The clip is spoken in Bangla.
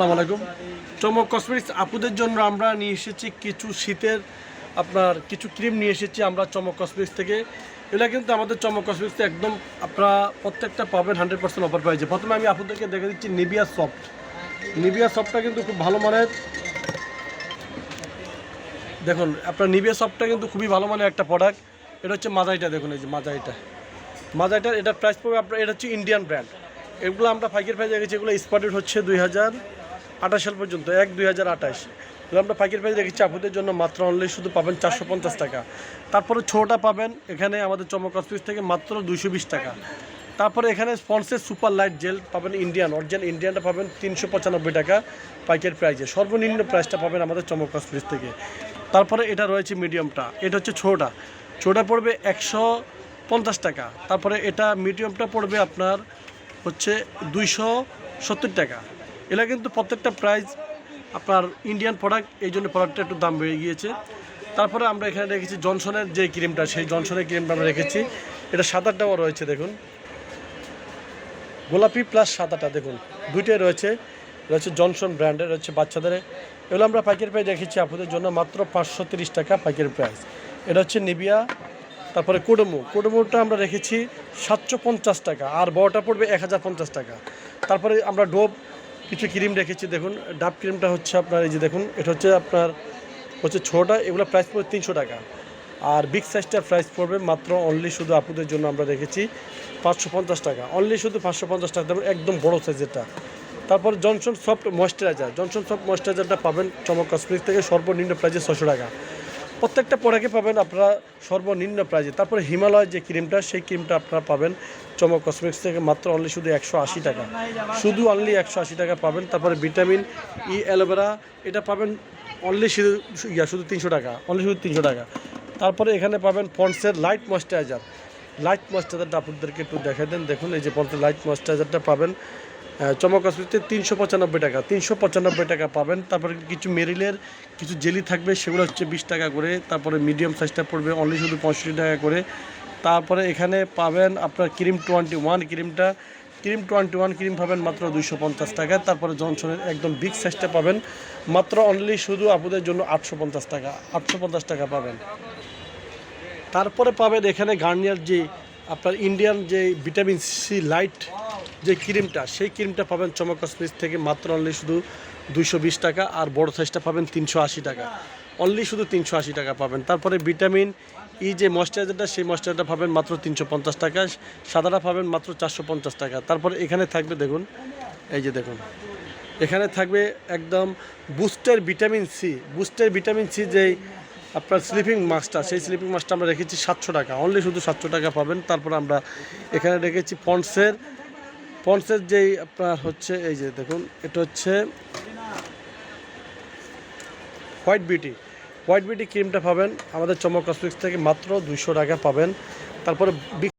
আসসালামু আলাইকুম। চমক কসমেটিক্স আপুদের জন্য আমরা নিয়ে এসেছি কিছু শীতের আপনার কিছু ক্রিম নিয়ে এসেছি আমরা চমক কসমেটিক্স থেকে। এগুলো কিন্তু আমাদের চমক কসমেটিক্সে একদম আপনারা প্রত্যেকটা পাবেন হান্ড্রেড পার্সেন্ট অফার পাইছে প্রথমে আমি আপুদেরকে দেখে দিচ্ছি নিবিয়া সফট নিবিয়া সফটটা কিন্তু খুব ভালো মানের। দেখুন, আপনার নিবিয়া সফটটা কিন্তু খুবই ভালো মানের একটা প্রোডাক্ট এটা হচ্ছে মাজাইটা, দেখুন এই যে মাজাইটা। মাজাইটার এটা প্রাইস পড়বে আপনার, এটা হচ্ছে ইন্ডিয়ান ব্র্যান্ড এগুলো আমরা পাইকারি প্রাইস রেখেছি এগুলো স্পটেড হচ্ছে দুই হাজার আঠাশ সাল পর্যন্ত, এক দুই হাজার আঠাশ। আমরা পাইকারি প্রাইস রেখেছি আপুদের জন্য মাত্র অনলি শুধু পাবেন চারশো পঞ্চাশ টাকা। তারপরে ছোটা পাবেন, এখানে আমাদের চমক অফিস থেকে মাত্র দুইশো বিশ টাকা। তারপরে এখানে স্পন্সের সুপার লাইট জেল পাবেন ইন্ডিয়ান অরিজিনাল ইন্ডিয়ানটা পাবেন তিনশো পঁচানব্বই টাকা পাইকারি প্রাইসে সর্বনিম্ন প্রাইসটা পাবেন আমাদের চমক অফিস থেকে। তারপরে এটা রয়েছে মিডিয়ামটা এটা হচ্ছে ছোটা। ছোটা পড়বে একশো পঞ্চাশ টাকা। তারপরে এটা মিডিয়ামটা পড়বে আপনার হচ্ছে দুইশো সত্তর টাকা। এটা কিন্তু প্রত্যেকটা প্রাইস আপনার ইন্ডিয়ান প্রোডাক্ট এই জন্য প্রোডাক্টটা একটু দাম বেড়ে গিয়েছে। তারপরে আমরা এখানে রেখেছি জনসনের যে ক্রিমটা সেই জনসনের ক্রিমটা আমরা রেখেছি। এটা সাদাটাও রয়েছে, দেখুন। গোলাপি প্লাস সাদাটা দেখুন। দুইটাই রয়েছে। রয়েছে জনসন ব্র্যান্ডের রয়েছে বাচ্চাদের। এগুলো আমরা পাইকারি প্রাইস রেখেছি আপনাদের জন্য মাত্র পাঁচশো টাকা পাইকারি প্রাইস এটা হচ্ছে নিবিয়া তারপরে কোডোমো কোডোমোটা আমরা রেখেছি সাতশো পঞ্চাশ টাকা, আর বড়টা পড়বে এক হাজার পঞ্চাশ টাকা। তারপরে আমরা ডোব কিছু ক্রিম রেখেছি, দেখুন। ডাব ক্রিমটা হচ্ছে আপনার, এই যে দেখুন, এটা হচ্ছে আপনার, হচ্ছে ছোটা, এগুলো প্রাইস পড়বে তিনশো টাকা। আর বিগ সাইজটার প্রাইস পড়বে মাত্র অনলি শুধু আপুদের জন্য আমরা রেখেছি পাঁচশো পঞ্চাশ টাকা। অনলি শুধু পাঁচশো পঞ্চাশ টাকা দেবেন একদম বড় সাইজেরটা তারপর Johnson soft moisturiser Johnson soft ময়েশ্চারাইজারটা পাবেন চমক কসমেটিক্স থেকে সর্বনিম্ন প্রাইজে ছশো টাকা। প্রত্যেকটা প্রোডাক্টে পাবেন আপনারা সর্বনিম্ন প্রাইজে। তারপরে হিমালয় যে ক্রিমটা, সেই ক্রিমটা আপনারা পাবেন চমক কসমেটিক্স থেকে মাত্র অনলি শুধু একশো আশি টাকা। শুধু অনলি একশো আশি টাকা পাবেন। তারপরে ভিটামিন ই অ্যালোভেরা এটা পাবেন অনলি শুধু, ইয়া, শুধু তিনশো টাকা। অনলি শুধু তিনশো টাকা। তারপরে এখানে পাবেন পন্সের লাইট ময়েশ্চারাইজার লাইট ময়েশ্চারাইজারটা আপনাদেরকে একটু দেখাই দেন। দেখুন, এই যে পন্সের লাইট ময়েশ্চারাইজারটা পাবেন। চমক হসপিটালে তিনশো পঁচানব্বই টাকা। তিনশো পঁচানব্বই টাকা পাবেন। তারপরে কিছু মেরিলের কিছু জেলি থাকবে, সেগুলো হচ্ছে বিশ টাকা করে। তারপরে মিডিয়াম সাইজটা পড়বে অনলি শুধু পঁয়ষট্টি টাকা করে। তারপরে এখানে পাবেন আপনার ক্রিম টোয়েন্টি ওয়ান। ক্রিমটা, ক্রিম টোয়েন্টি ওয়ান ক্রিম পাবেন মাত্র দুইশো পঞ্চাশ টাকা। তারপরে জনসনের একদম বিগ সাইজটা পাবেন, মাত্র অনলি শুধু আপনাদের জন্য আটশো পঞ্চাশ টাকা, আটশো পঞ্চাশ টাকা পাবেন। তারপরে পাবেন এখানে গার্নিয়ার যে আপনার ইন্ডিয়ান যে ভিটামিন সি লাইট যে ক্রিমটা, সেই ক্রিমটা পাবেন চমক কসমেটিক্স থেকে মাত্র অনলি শুধু দুইশো বিশ টাকা আর বড় সাইজটা পাবেন তিনশো আশি টাকা। অনলি শুধু তিনশো আশি টাকা পাবেন। তারপরে ভিটামিন ই যে ময়শ্চারাইজারটা সেই ময়শ্চারাইজারটা পাবেন মাত্র তিনশো পঞ্চাশ টাকা। সাদাটা পাবেন মাত্র চারশো পঞ্চাশ টাকা। তারপরে এখানে থাকবে দেখুন, এই যে দেখুন, এখানে থাকবে একদম বুস্টের ভিটামিন সি বুস্টের ভিটামিন সি যেই আপনার স্লিপিং মাস্কটা সেই স্লিপিং মাস্কটা আমরা রেখেছি সাতশো টাকা। অনলি শুধু সাতশো টাকা পাবেন। তারপর আমরা এখানে রেখেছি পন্সের পন্সের যেই আপনার হচ্ছে, এই যে দেখুন, এটা হচ্ছে হোয়াইট বিউটি। হোয়াইট বিউটি ক্রিমটা পাবেন আমাদের চমক কসমেটিক্স থেকে মাত্র দুইশো টাকা পাবেন। তারপরে